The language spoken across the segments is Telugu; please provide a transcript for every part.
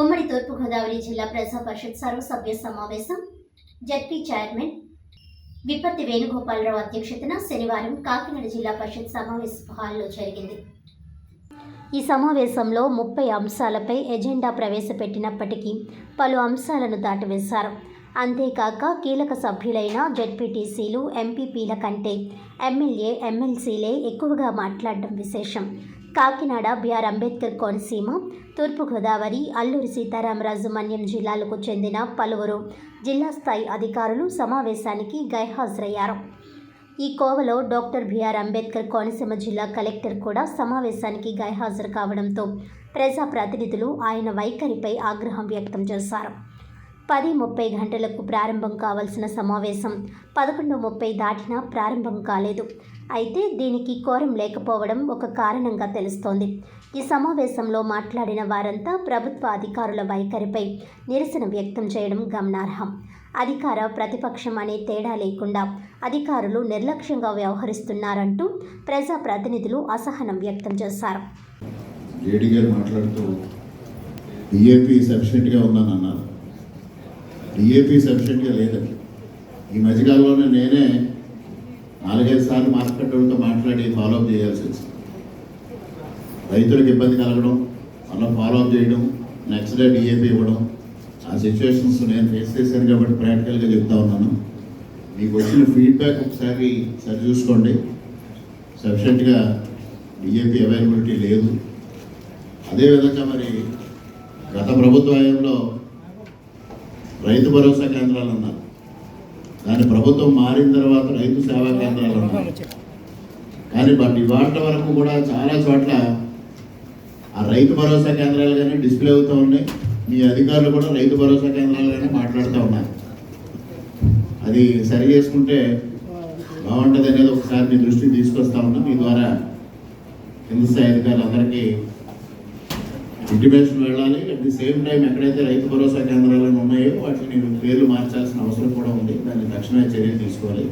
ఉమ్మడి తూర్పుగోదావరి జిల్లా ప్రజా పరిషత్ సర్వసభ్య సమావేశం. జడ్పీ చైర్మన్ విపత్తి వేణుగోపాలరావు అధ్యక్షతన శనివారం కాకినాడ జిల్లా పరిషత్ సమావేశ హాల్లో జరిగింది. ఈ సమావేశంలో ముప్పై అంశాలపై ఎజెండా ప్రవేశపెట్టినప్పటికీ పలు అంశాలను దాటివేశారు. అంతేకాక కీలక సభ్యులైన జడ్పీటీసీలు ఎంపీపీల కంటే ఎమ్మెల్యే ఎమ్మెల్సీలే ఎక్కువగా మాట్లాడడం విశేషం. కాకినాడ బిఆర్ అంబేద్కర్ కోనసీమ తూర్పుగోదావరి అల్లూరి సీతారామరాజు మన్యం జిల్లాలకు చెందిన పలువురు జిల్లా స్థాయి అధికారులు సమావేశానికి గైహాజరయ్యారు. ఈ కోవలో డాక్టర్ బిఆర్ అంబేద్కర్ కోనసీమ జిల్లా కలెక్టర్ కూడా సమావేశానికి గైహాజరు కావడంతో ప్రజాప్రతినిధులు ఆయన వైఖరిపై ఆగ్రహం వ్యక్తం చేశారు. పది ముప్పై గంటలకు ప్రారంభం కావాల్సిన సమావేశం పదకొండు ముప్పై దాటినా ప్రారంభం కాలేదు. అయితే దీనికి కోరం లేకపోవడం ఒక కారణంగా తెలుస్తోంది. ఈ సమావేశంలో మాట్లాడిన వారంతా ప్రభుత్వ అధికారుల వైఖరిపై నిరసన వ్యక్తం చేయడం గమనార్హం. అధికార ప్రతిపక్షం అనే తేడా లేకుండా అధికారులు నిర్లక్ష్యంగా వ్యవహరిస్తున్నారంటూ ప్రజాప్రతినిధులు అసహనం వ్యక్తం చేశారు. మాట్లాడుతూ డిఏపి డిఏపి సఫిషియెంట్గా లేదండి ఈ మధ్యకాలంలోనే నేనే నాలుగైదు సార్లు మార్కెట్ మాట్లాడి ఫాలోఅప్ చేయాల్సి వచ్చింది. రైతులకు ఇబ్బంది కలగడం అలా ఫాలోఅప్ చేయడం నెక్స్ట్ డే డిఏపి ఇవ్వడం ఆ సిచ్యువేషన్స్ నేను ఫేస్ చేశాను కాబట్టి ప్రాక్టికల్గా చెప్తా ఉన్నాను. మీకు వచ్చిన ఫీడ్బ్యాక్ ఒకసారి సరి చూసుకోండి. సఫిషియెంట్గా డిఏపి అవైలబిలిటీ లేదు. అదేవిధంగా మరి గత ప్రభుత్వ హయాంలో రైతు భరోసా కేంద్రాలు అన్నారు. దాని ప్రభుత్వం మారిన తర్వాత రైతు సేవా కేంద్రాలు అన్నారు. కానీ బట్ ఇవాళ వరకు కూడా చాలా చోట్ల ఆ రైతు భరోసా కేంద్రాలు కానీ డిస్ప్లే అవుతూ ఉన్నాయి. మీ అధికారులు కూడా రైతు భరోసా కేంద్రాలు కానీ మాట్లాడుతూ ఉన్నారు. అది సరి చేసుకుంటే బాగుంటుంది అనేది ఒకసారి మీ దృష్టికి తీసుకొస్తా ఉన్నా. మీ ద్వారా కింద స్థాయి అధికారులందరికీ ఇంటిమేషన్ వెళ్ళాలి. అట్ ది సేమ్ టైం ఎక్కడైతే రైతు భరోసా కేంద్రాలు ఉన్నాయో వాటిని పేర్లు మార్చాల్సిన అవసరం కూడా ఉంది. దాన్ని తక్షణమే చర్యలు తీసుకోవాలి.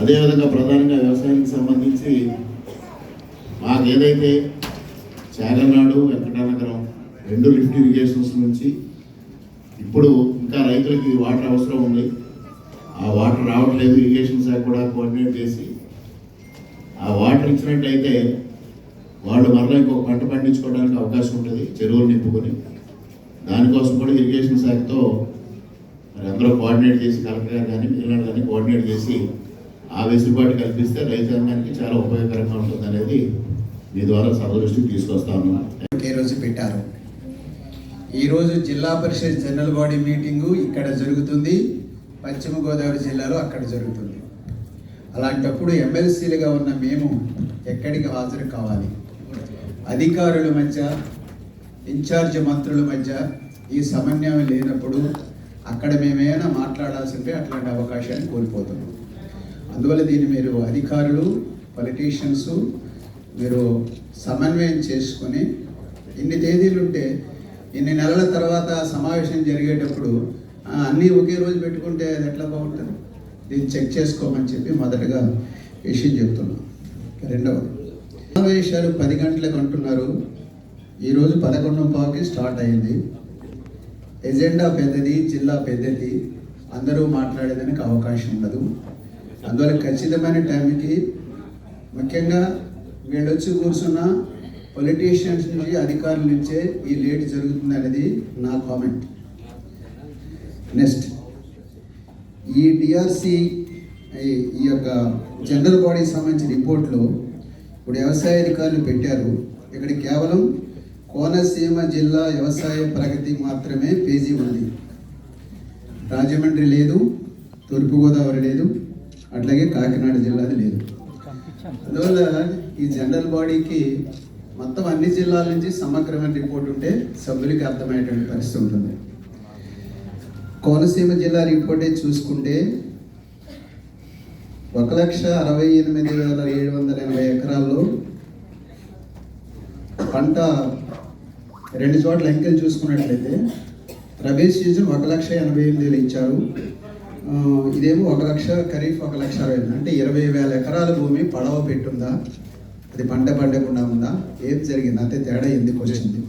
అదేవిధంగా ప్రధానంగా వ్యవసాయానికి సంబంధించి మాకు ఏదైతే చాగల్నాడు వెంకటానగరం రెండు లిఫ్ట్ ఇరిగేషన్స్ నుంచి ఇప్పుడు ఇంకా రైతులకి వాటర్ అవసరం ఉంది. ఆ వాటర్ రావట్లేదు. ఇరిగేషన్ శాఖ కూడా కోఆర్డినేట్ చేసి ఆ వాటర్ ఇచ్చినట్టయితే వాళ్ళు మరలా ఇంకొక పంట పండించుకోవడానికి అవకాశం ఉంటుంది చెరువులు నింపుకొని. దానికోసం కూడా ఇరిగేషన్ శాఖతో మరి అందరూ కోఆర్డినేట్ చేసి కలెక్టర్ గారు కానీ మిగిలిన కానీ కోఆర్డినేట్ చేసి ఆ వెసులుబాటు కల్పిస్తే రైతాంగానికి చాలా ఉపయోగకరంగా ఉంటుంది అనేది మీ ద్వారా సదృష్టికి తీసుకొస్తా ఉన్నాను ఒకే రోజు పెట్టారు. ఈరోజు జిల్లా పరిషత్ జనరల్ బాడీ మీటింగు ఇక్కడ జరుగుతుంది. పశ్చిమ గోదావరి జిల్లాలో అక్కడ జరుగుతుంది. అలాంటప్పుడు ఎమ్మెల్సీలుగా ఉన్న మేము ఎక్కడికి హాజరు కావాలి? అధికారుల మధ్య ఇన్ఛార్జ్ మంత్రుల మధ్య ఈ సమన్వయం లేనప్పుడు అక్కడ మేమేమైనా మాట్లాడాల్సి ఉంటే అట్లాంటి అవకాశాన్ని కోల్పోతున్నాం అందువల్ల దీన్ని మీరు అధికారులు పొలిటీషియన్స్ మీరు సమన్వయం చేసుకొని ఇన్ని తేదీలు ఉంటే ఇన్ని నెలల తర్వాత సమావేశం జరిగేటప్పుడు అన్నీ ఒకే రోజు పెట్టుకుంటే అది ఎట్లా బాగుంటుంది? దీన్ని చెక్ చేసుకోమని చెప్పి మొదటగా విషయం చెప్తున్నాం. రెండవది సమావేశాలు పది గంటలకు అంటున్నారు. ఈరోజు పదకొండు పావుకి స్టార్ట్ అయింది. ఎజెండా పెద్దది జిల్లా పెద్దది. అందరూ మాట్లాడేదానికి అవకాశం ఉండదు. అందువల్ల ఖచ్చితమైన టైంకి ముఖ్యంగా వీళ్ళు వచ్చి కూర్చున్న పొలిటీషియన్స్ నుంచి అధికారుల నుంచే ఈ లేట్ జరుగుతుంది అనేది నా కామెంట్ నెక్స్ట్ ఈ డిఆర్సి ఈ యొక్క జనరల్ బాడీకి సంబంధించిన రిపోర్ట్లో ఇప్పుడు వ్యవసాయ అధికారులు పెట్టారు. ఇక్కడ కేవలం కోనసీమ జిల్లా వ్యవసాయ ప్రగతి మాత్రమే పేజీ ఉంది. రాజమండ్రి లేదు తూర్పుగోదావరి లేదు అట్లాగే కాకినాడ జిల్లాది లేదు. అందువల్ల ఈ జనరల్ బాడీకి మొత్తం అన్ని జిల్లాల నుంచి సమగ్రమైన రిపోర్ట్ ఉంటే సభ్యులకి అర్థమయ్యేటువంటి పరిస్థితి ఉంటుంది. కోనసీమ జిల్లా రిపోర్టే చూసుకుంటే ఒక లక్ష అరవై ఎనిమిది వేల ఏడు వందల ఎనభై ఎకరాల్లో పంట రెండు చోట్ల ఎంకెలు చూసుకున్నట్లయితే రబీ సీజన్ ఒక లక్ష ఎనభై ఎనిమిది వేలు ఇచ్చారు. ఇదేమో ఒక లక్ష ఖరీఫ్ ఒక లక్ష అరవై ఎనిమిది. అంటే ఇరవై వేల ఎకరాల భూమి పడవ పెట్టుందా? అది పంట పండకుండా ఉందా? ఏం జరిగింది? అంతే తేడా ఎందుకు వచ్చింది?